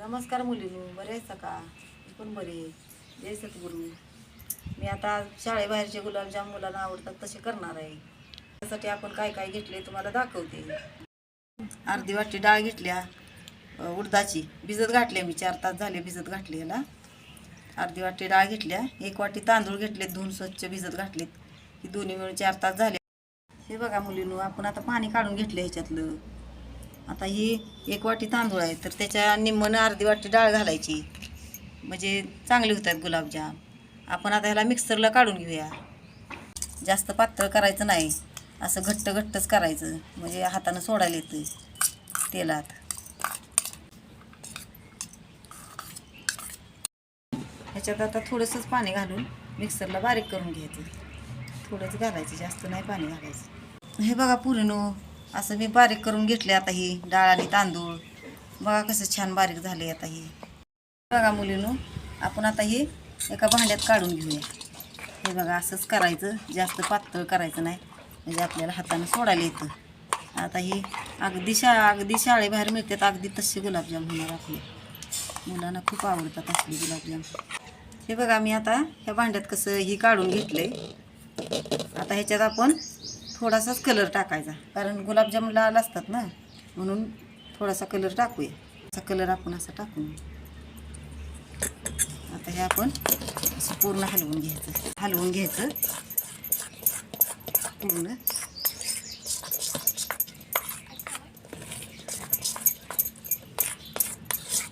नमस्कार मुलीनो बरे आहेत का मी पण बरे आहे. जय सद्गुरू. मी आता शाळेबाहेरचे गुलाबजाम मुलांना आवडतात तसे करणार आहे. त्यासाठी आपण काय काय घेतले तुम्हाला दाखवते. अर्धी वाटी डाळ घेतल्या उडदाची. भिजत घातल्या मी चार तास झाले भिजत घातली याला अर्धी वाटी डाळ घेतल्या एक वाटी तांदूळ घेतले धुवून स्वच्छ भिजत घातलेत. ही दोन्ही मिळून चार तास झाले. हे बघा मुलीनो आपण आता पाणी काढून घेतलं ह्याच्यातलं. आता ही एक वाटी तांदूळ आहे तर त्याच्या निम्मनं अर्धी वाटी डाळ घालायची. म्हणजे चांगले होतात गुलाबजाम. आपण आता ह्याला मिक्सरला काढून घेऊया. जास्त पातळ करायचं नाही. असं घट्ट घट्टच करायचं. म्हणजे हातानं सोडायला येतं तेलात. ह्याच्यात आता थोडंसंच पाणी घालून मिक्सरला बारीक करून घ्यायचं. थोडंच घालायचं जास्त नाही पाणी घालायचं. हे बघा पुरणो असं मी बारीक करून घेतले आता ही डाळ आणि तांदूळ. बघा कसं छान बारीक झाले आता ही. बघा मुलीनो आपण आता हे एका भांड्यात काढून घेऊया. हे बघा असंच करायचं जास्त पातळ करायचं नाही. म्हणजे आपल्याला हातानं सोडायला येतं. आता ही अगदी शा अगदी शाळेबाहेर मिळतात अगदी तसे गुलाबजाम होणार आपले. मुलांना खूप आवडतात असले गुलाबजाम. हे बघा मी आता ह्या भांड्यात कसं ही काढून आहे आता ह्याच्यात आपण थोडासाच कलर टाकायचा. कारण गुलाबजाम लाल असतात ना म्हणून थोडासा कलर टाकूया. असा कलर आपण असा टाकून आता हे आपण असं पूर्ण हलवून घ्यायचं. हलवून घ्यायचं. पूर्ण.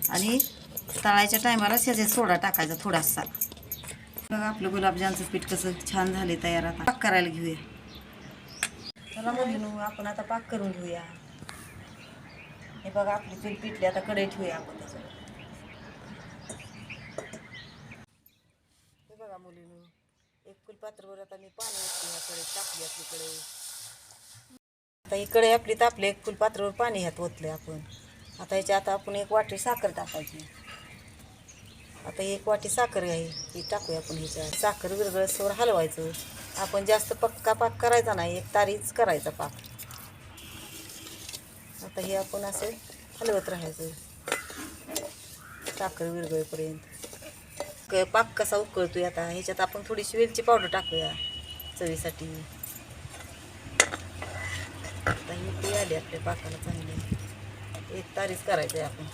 आणि तळायच्या टायमाला शेजारी सोडा टाकायचा थोडासा. बघा आपलं गुलाबजामचं पीठ कसं छान झाले तयार आता. करायला घेऊया. चला मुलीनो आपण आता पाक करून घेऊया. हे बघा आपली चूल पिटली आता कढई ठेवूया आपण त्याच्यावर हे बघा मुलीनो एक फुलपात्रवर आता मी पाणी ओतते ह्या टाकली आपली कढई. आता ही कढई आपली तापली एक फुलपात्रवर पाणी ह्यात ओतले आपण. आता ह्याच्यात आपण एक वाटी साखर टाकायची. आता एक वाटी साखर आहे ही टाकूया आपण ह्याच्यात. साखर विरगळसवर हलवायचं. आपण जास्त पक्का पाक करायचा नाही एक तारीच करायचा पाक. आता हे आपण असं हलवत राहायचं. साखर विरगळेपर्यंत क- पाक कसा उकळतोय आता? ह्याच्यात आपण थोडीशी वेलची पावडर टाकूया चवीसाठी. आता ही ती आली आपल्या पाकाला चांगली. एक तारीच करायचं आहे आपण.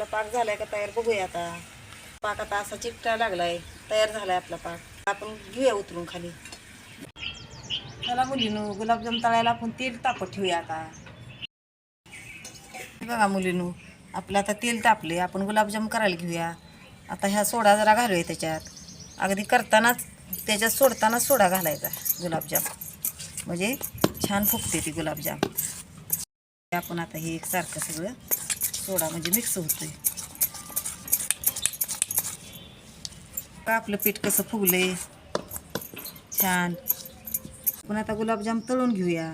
आपला पाक झालाय का तयार बघूया आता. पाक आता असा चिकटा लागलाय तयार झालाय आपला पाक. आपण घेऊया उतरून खाली. चला मुलीनो गुलाबजाम तळायला आपण तेल तापत ठेवूया आता. बघा मुलीनो आपलं आता तेल तापले आपण गुलाबजाम करायला घेऊया. आता ह्या सोडा जरा घालूया त्याच्यात. अगदी करतानाच त्याच्यात सोडतानाच सोडा घालायचा गुलाबजाम. म्हणजे छान फुगते ती गुलाबजाम. आपण आता हे एकसारखं सगळं सोडा म्हणजे मिक्स होतोय. का आपलं पीठ कसं फुगलंय. छान. आपण आता गुलाबजाम तळून घेऊया.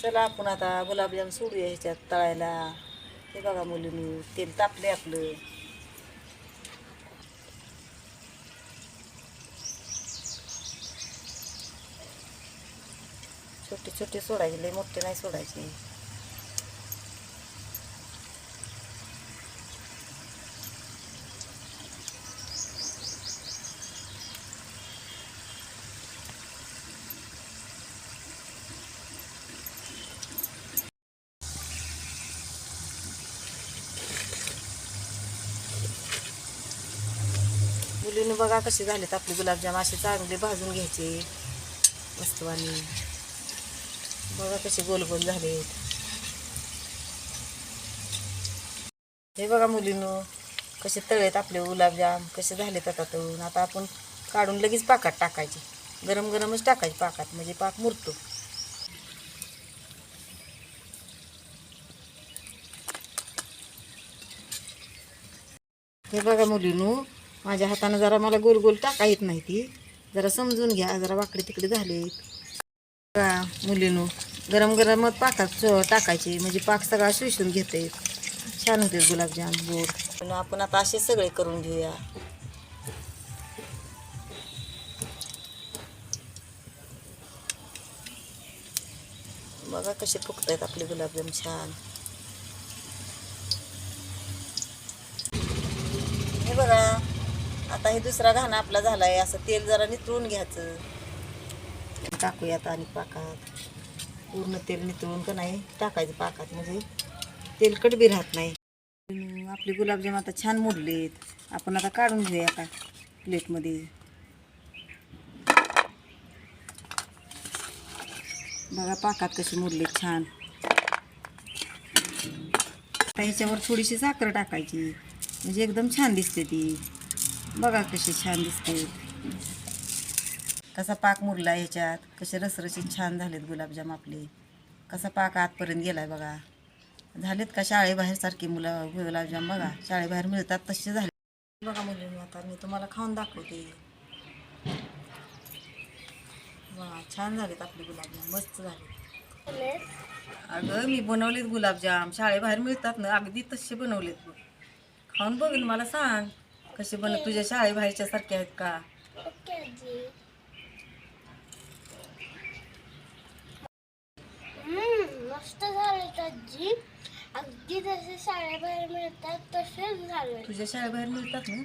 चला आपण आता गुलाबजाम सोडूया ह्याच्यात तळायला. हे बघा मुलींनी तेल तापले आपलं. छोटे छोटे सोडायचे लय मोठे नाही सोडायचे. मुलीनं बघा कसे झालेत आपले गुलाबजाम असे चांगले भाजून घ्यायचे. मस्तवानी बघा कसे गोल गोल झालेत. हे बघा मुलींनो कसे तळेत आपले गुलाबजाम कसे झालेत आता तळून. आता आपण काढून लगेच पाकात टाकायचे. गरम गरमच टाकायचे पाकात म्हणजे पाक मुरतो. हे बघा मुलीनू माझ्या हातानं जरा मला गोल गोल टाका येत नाही ती. जरा समजून घ्या जरा वाकडे तिकडे झाले. का मुलीनू गरम गरमच पाकात टाकायचे म्हणजे पाक सगळा शोषून घेते. छान होते गुलाबजाम गोड. पण आपण आता असे सगळे करून घेऊया. बघा कसे फुकत आहेत आपले गुलाबजाम छान. हे बघा. आता हे दुसरा घाणा आपला झाला आहे असं तेल जरा नितळून घ्यायचं. टाकूयात आणि पाकात. पूर्ण तेल नितळून का नाही टाकायचं पाकात. म्हणजे तेलकट बी राहत नाही. आपले गुलाबजाम आता छान मोडलेत आपण आता काढून घेऊया का प्लेटमध्ये. बघा पाकात कसे मोडलेत छान. आता ह्याच्यावर थोडीशी साखर टाकायची. म्हणजे एकदम छान दिसते ती. बघा कशी छान दिसते. कसा पाक मुरला ह्याच्यात कसे रसरशीत छान झालेत गुलाबजाम आपले. कसा पाक आतपर्यंत गेला आहे बघा. झालेत का शाळेबाहेरसारखी मुलं गुलाबजाम बघा. शाळेबाहेर मिळतात तसे झाले. बघा मुलींनी आता मी तुम्हाला खाऊन दाखवते. वा छान झालेत आपले गुलाबजाम मस्त झाले अगं मी बनवलेत गुलाबजाम. शाळेबाहेर मिळतात ना अगदी तसे बनवलेत बघ. खाऊन बघ मला सांग. कसे बन तुझ्या शाळेबाहेरच्या सारखे आहेत का? मस्त झाले अगदी जसे शाळेबाहेर मिळतात तसेच झाले. तुझ्या शाळेबाहेर मिळतात ना?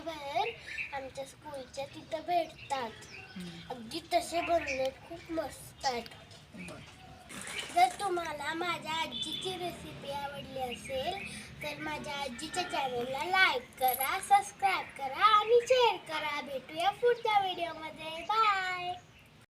बाहेर आमच्या स्कूलच्या तिथं भेटतात. अगदी तसे बनले खूप मस्त आहेत. जर तुम्हाला माझ्या आजीची रेसिपी आवडली असेल तर माझ्या आजीच्या चॅनलला लाईक करा सबस्क्राईब करा आणि शेअर करा. भेटूया पुढच्या व्हिडिओमध्ये बाय